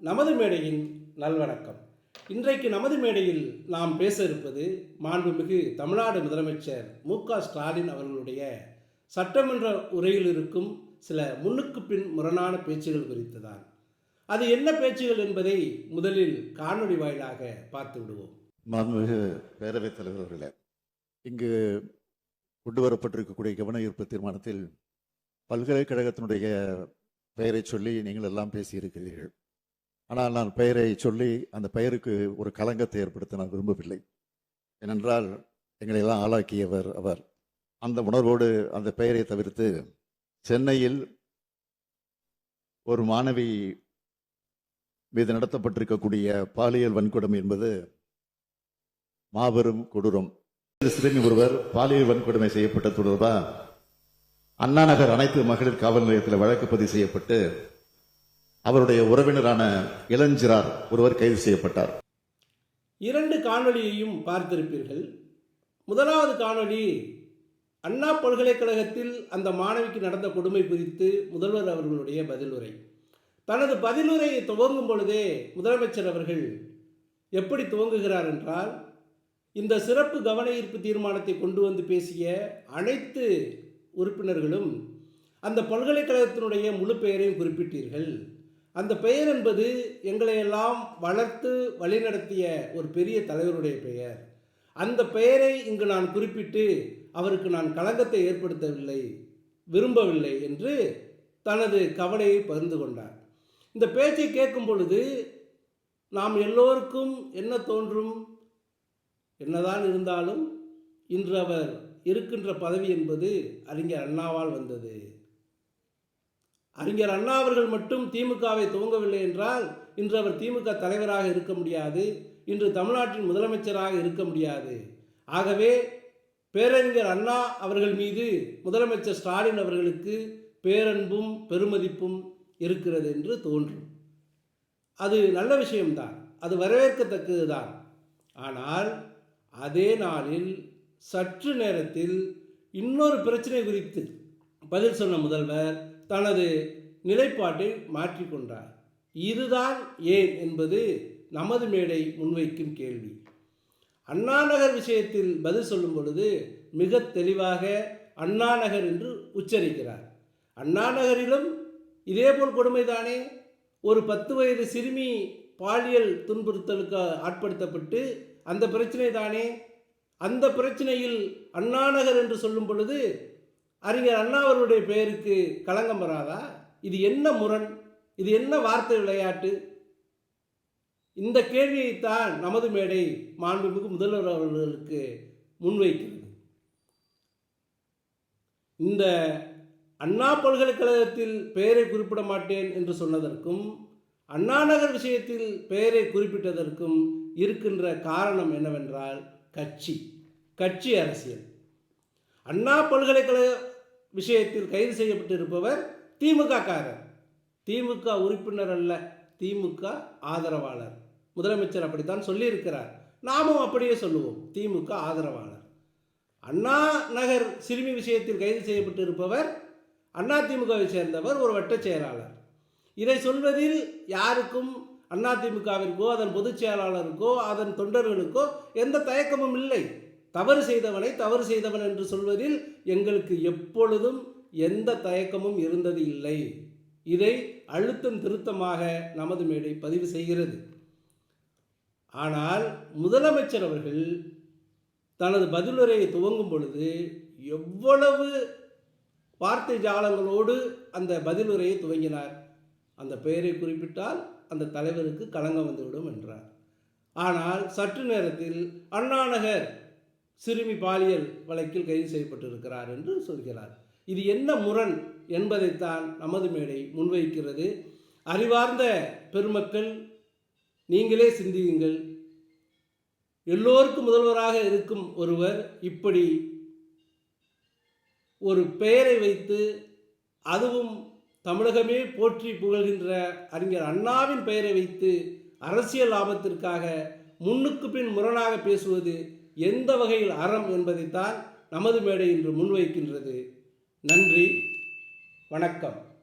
நமது மேடையின் நல்வணக்கம். இன்றைக்கு நமது மேடையில் நாம் பேச இருப்பது மாண்புமிகு தமிழ்நாடு முதலமைச்சர் மு க ஸ்டாலின் அவர்களுடைய சட்டமன்ற உரையில் இருக்கும் சில முன்னுக்கு பின் முரணான பேச்சுகள் குறித்துதான். அது என்ன பேச்சுகள் என்பதை முதலில் காணொளி வாயிலாக பார்த்து விடுவோம். மாண்புமிகு பேரவைத் தலைவர் அவர்களே இங்கு கொண்டு வரப்பட்டிருக்கக்கூடிய கவன ஈர்ப்பு தீர்மானத்தில் பல்கலைக்கழகத்தினுடைய பெயரை சொல்லி நீங்கள் எல்லாம் பேசியிருக்கிறீர்கள். ஆனால் நான் பெயரை சொல்லி அந்த பெயருக்கு ஒரு கலங்கத்தை ஏற்படுத்த நான் விரும்பவில்லை. ஏனென்றால் எங்களை எல்லாம் ஆளாக்கியவர் அவர். அந்த உணர்வோடு அந்த பெயரை தவிர்த்து சென்னையில் ஒரு மாணவி மீது நடத்தப்பட்டிருக்கக்கூடிய பாலியல் வன்கொடுமை என்பது மாபெரும் கொடூரம். சிறுமி ஒருவர் பாலியல் வன்கொடுமை செய்யப்பட்ட தொடர்பாக அண்ணா நகர் அனைத்து மகளிர் காவல் நிலையத்தில் வழக்கு பதிவு செய்யப்பட்டு அவருடைய உறவினரான இளஞ்சிறார் ஒருவர் கைது செய்யப்பட்டார். இரண்டு காணொளியையும் பார்த்திருப்பீர்கள். முதலாவது காணொளி அண்ணா பல்கலைக்கழகத்தில் அந்த மாணவிக்கு நடந்த கொடுமை குறித்து முதல்வர் அவர்களுடைய பதிலுரை. தனது பதிலுரையை துவங்கும் பொழுதே முதலமைச்சர் அவர்கள் எப்படி துவங்குகிறார் என்றால் இந்த சிறப்பு கவன ஈர்ப்பு தீர்மானத்தை கொண்டு வந்து பேசிய அனைத்து உறுப்பினர்களும் அந்த பல்கலைக்கழகத்தினுடைய முழு பெயரையும் குறிப்பிட்டீர்கள். அந்த பெயர் என்பது எங்களையெல்லாம் வளர்த்து வழிநடத்திய ஒரு பெரிய தலைவருடைய பெயர். அந்த பெயரை இங்கு நான் குறிப்பிட்டு அவருக்கு நான் களங்கத்தை ஏற்படுத்தவில்லை விரும்பவில்லை என்று தனது கவலையை பகிர்ந்து கொண்டார். இந்த பேச்சை கேட்கும் பொழுது நாம் எல்லோருக்கும் என்ன தோன்றும்? என்னதான் இருந்தாலும் இன்று அவர் இருக்கின்ற பதவி என்பது அறிஞர் அண்ணாவால் வந்தது. அறிஞர் அண்ணா அவர்கள் மட்டும் திமுகவை துவங்கவில்லை என்றால் இன்று அவர் திமுக தலைவராக இருக்க முடியாது. இன்று தமிழ்நாட்டின் முதலமைச்சராக இருக்க முடியாது. ஆகவே பேரறிஞர் அண்ணா அவர்கள் மீது முதலமைச்சர் ஸ்டாலின் அவர்களுக்கு பேரன்பும் பெருமதிப்பும் இருக்கிறது என்று தோன்றும். அது நல்ல விஷயம்தான். அது வரவேற்கத்தக்கது தான் ஆனால் அதே நாளில் சற்று நேரத்தில் இன்னொரு பிரச்சனை குறித்து பதில் சொன்ன முதல்வர் தனது நிலைப்பாட்டை மாற்றிக்கொண்டார். இதுதான் ஏன்? என்பது நமது மேடை முன்வைக்கும் கேள்வி. அண்ணாநகர் விஷயத்தில் பதில் சொல்லும் பொழுது மிக தெளிவாக அண்ணாநகர் என்று உச்சரிக்கிறார். அண்ணாநகரிலும் இதேபோல் கொடுமைதானே? ஒரு பத்து வயது சிறுமி பாலியல் துன்புறுத்தலுக்கு ஆட்படுத்தப்பட்டு அந்த பிரச்சனை தானே அந்த பிரச்சனையில் அண்ணாநகர் என்று சொல்லும் பொழுது அறிஞர் அண்ணா அவருடைய பெயருக்கு களங்கம் வராதா? இது என்ன முரண்? இது என்ன வார்த்தை விளையாட்டு? இந்த கேள்வியைத்தான் நமது மேடை மாண்புமிகு முதல்வர் அவர்களுக்கு முன்வைக்கிறது. இந்த அண்ணா பல்கலைக்கழகத்தில் பெயரை குறிப்பிட மாட்டேன் என்று சொன்னதற்கும் அண்ணாநகர் விஷயத்தில் பெயரை குறிப்பிட்டதற்கும் இருக்கின்ற காரணம் என்னவென்றால் கட்சி. கட்சி அரசியல். அண்ணா பல்கலைக்கழக விஷயத்தில் கைது செய்யப்பட்டிருப்பவர் திமுக காரர் திமுக உறுப்பினர் அல்ல திமுக ஆதரவாளர். முதலமைச்சர் அப்படித்தான் சொல்லியிருக்கிறார். நாமும் அப்படியே சொல்லுவோம் திமுக ஆதரவாளர். அண்ணா நகர் சிறுமி விஷயத்தில் கைது செய்யப்பட்டிருப்பவர் அண்ணா திமுகவை சேர்ந்தவர் ஒரு வட்டச் செயலாளர். இதை சொல்வதில் யாருக்கும் அதிமுகவிற்கோ அதன் பொதுச் செயலாளருக்கோ அதன் தொண்டர்களுக்கோ எந்த தயக்கமும் இல்லை. தவறு செய்தவனை தவறு செய்தவன் என்று சொல்வதில் எங்களுக்கு எப்பொழுதும் எந்த தயக்கமும் இருந்தது இல்லை. இதை அழுத்தம் திருத்தமாக நமது மேடை பதிவு செய்கிறது. ஆனால் முதலமைச்சர் அவர்கள் தனது பதிலுரையை துவங்கும் பொழுது எவ்வளவு வார்த்தை ஜாலங்களோடு அந்த பதிலுரையை துவங்கினார். அந்த பெயரை குறிப்பிட்டால் அந்த தலைவருக்கு களங்கம் வந்துவிடும் என்றார். ஆனால் சற்று நேரத்தில் அண்ணாநகர் சிறுமி பாலியல் வழக்கில் கைது செய்யப்பட்டிருக்கிறார் என்று சொல்கிறார். இது என்ன முரண் என்பதைத்தான் நமது மேடை முன்வைக்கிறது. அறிவார்ந்த பெருமக்கள் நீங்களே சிந்தியுங்கள். எல்லோருக்கும் முதல்வராக இருக்கும் ஒருவர் இப்படி ஒரு பெயரை வைத்து அதுவும் தமிழகமே போற்றி புகழ்கின்ற அறிஞர் அண்ணாவின் பெயரை வைத்து அரசியல் லாபத்திற்காக முன்னுக்கு பின் முரணாக பேசுவது எந்த வகையில் அறம் என்பதைத்தான் நமது மேடை இன்று முன்வைக்கின்றது. நன்றி. வணக்கம்.